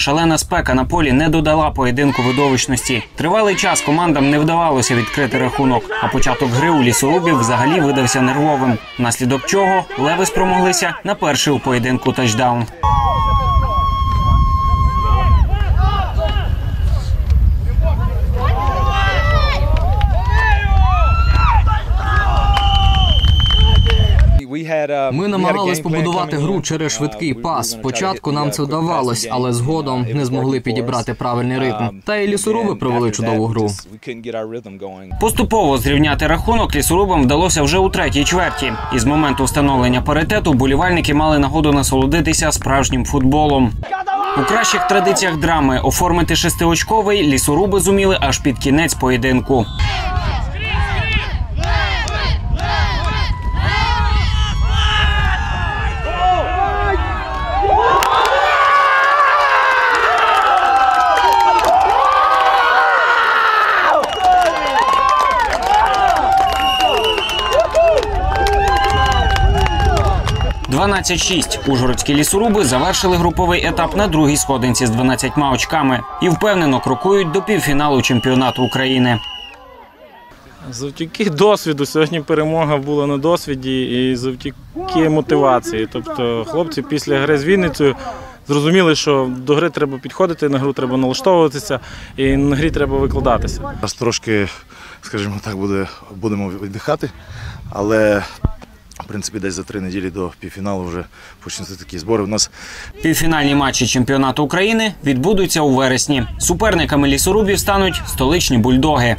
Шалена спека на полі не додала поєдинку видовищності. Тривалий час командам не вдавалося відкрити рахунок, а початок гри у лісорубів взагалі видався нервовим. наслідок чого леви спромоглися на перший у поєдинку тачдаун. Ми намагались побудувати гру через швидкий пас. Спочатку нам це вдавалось, але згодом не змогли підібрати правильний ритм. Та й лісоруби провели чудову гру. Поступово зрівняти рахунок лісорубам вдалося вже у третій чверті. І з моменту встановлення паритету болівальники мали нагоду насолодитися справжнім футболом. У кращих традиціях драми оформити шестиочковий лісоруби зуміли аж під кінець поєдинку. – 12-6. Ужгородські лісоруби завершили груповий етап на другій сходинці з 12 очками і впевнено крокують до півфіналу чемпіонату України. Завдяки досвіду сьогодні перемога була на досвіді і завдяки мотивації. Тобто хлопці після гри з Вінницею зрозуміли, що до гри треба підходити, на гру треба налаштовуватися і на грі треба викладатися. Нас трошки, скажімо так, буде, будемо віддихати, але принципі десь за три неділі до півфіналу вже почнуться такі збори. У нас Півфінальні матчі чемпіонату України відбудуться у вересні. Суперниками лісорубів стануть столичні бульдоги.